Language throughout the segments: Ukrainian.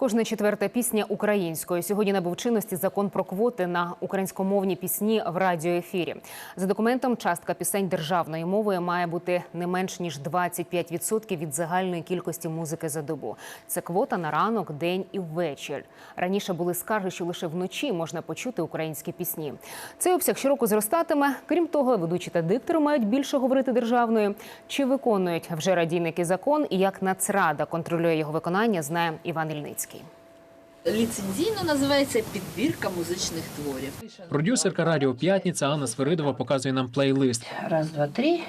Кожна четверта пісня українською. Сьогодні набув чинності закон про квоти на українськомовні пісні в радіоефірі. За документом, частка пісень державною мовою має бути не менш ніж 25% від загальної кількості музики за добу. Це квота на ранок, день і ввечір. Раніше були скарги, що лише вночі можна почути українські пісні. Цей обсяг щороку зростатиме. Крім того, ведучі та диктори мають більше говорити державною. Чи виконують вже радійники закон і як Нацрада контролює його виконання, знає Іван Ільницький. Ліцензійно називається підбірка музичних творів. Продюсерка Радіо П'ятниця Анна Свиридова показує нам плейлист. Раз, два, три.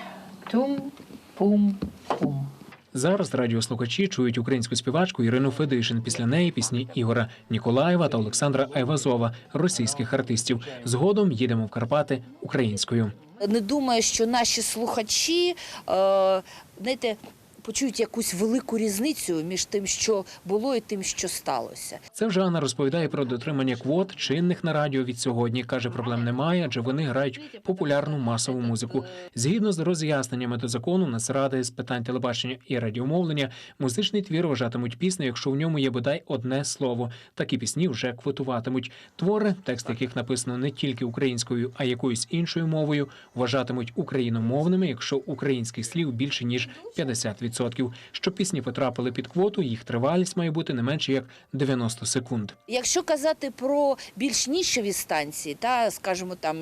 Тум, пум, пум. Зараз радіослухачі чують українську співачку Ірину Федишин. Після неї пісні Ігора Ніколаєва та Олександра Айвазова, російських артистів. Згодом їдемо в Карпати українською. Не думаю, що наші слухачі е, знаєте, почують якусь велику різницю між тим, що було, і тим, що сталося. Це вже Анна розповідає про дотримання квот чинних на радіо від сьогодні. каже, проблем немає, адже вони грають популярну масову музику. Згідно з роз'ясненнями до закону, Нацради з питань телебачення і радіомовлення, музичний твір вважатимуть піснею, якщо в ньому є бодай одне слово. Такі пісні вже квотуватимуть. Твори, текст яких написано не тільки українською, а якоюсь іншою мовою, вважатимуть україномовними, якщо українських слів більше ніж 50%. Щоб пісні потрапили під квоту, їх тривалість має бути не менше як 90 секунд. Якщо казати про більш нішеві станції, та скажімо, там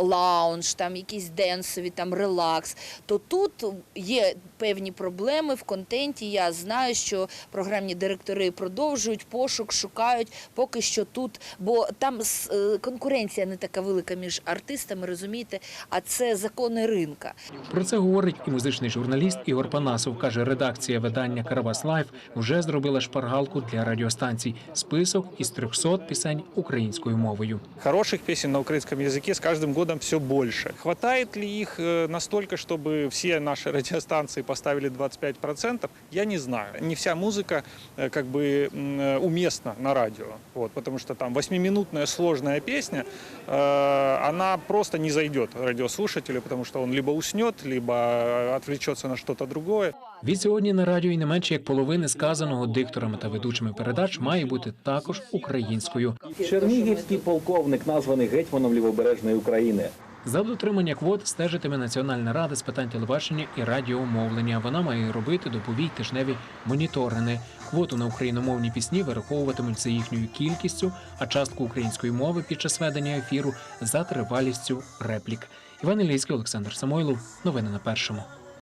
лаунж, там якісь денсові, там релакс, то тут є певні проблеми в контенті. Я знаю, що програмні директори продовжують пошук, шукають поки що тут, бо там е, конкуренція не така велика між артистами, розумієте, а це закони ринка. Про це говорить і музичний журналіст Ігор Панасов каже, редакція видання Карабас Лайф вже зробила шпаргалку для радіостанцій. Список із 300 пісень українською мовою. Хороших песен на украинском языке с каждым годом все больше. Хватает ли их э, настолько, чтобы все наши радиостанции поставили 25%? Я не знаю. Не вся музыка э, как бы м, э, уместна на радио. Вот, потому что там восьмиминутная сложная песня, э, она просто не зайдет радиослушателю, потому что он либо уснет, либо э, отвлечется на что-то другое. Від сьогодні на радіо і не менше як половини сказаного дикторами та ведучими передач має бути також українською. Чернігівський полковник, названий гетьманом лівобережної України. За дотримання квот стежитиме Національна рада з питань телебачення і радіомовлення. Вона має робити доповій тижневі моніторини. Квоту на україномовні пісні вираховуватимуть за їхньою кількістю, а частку української мови під час ведення ефіру за тривалістю реплік. Іван Ілійський, Олександр Самойлов. Новини на першому.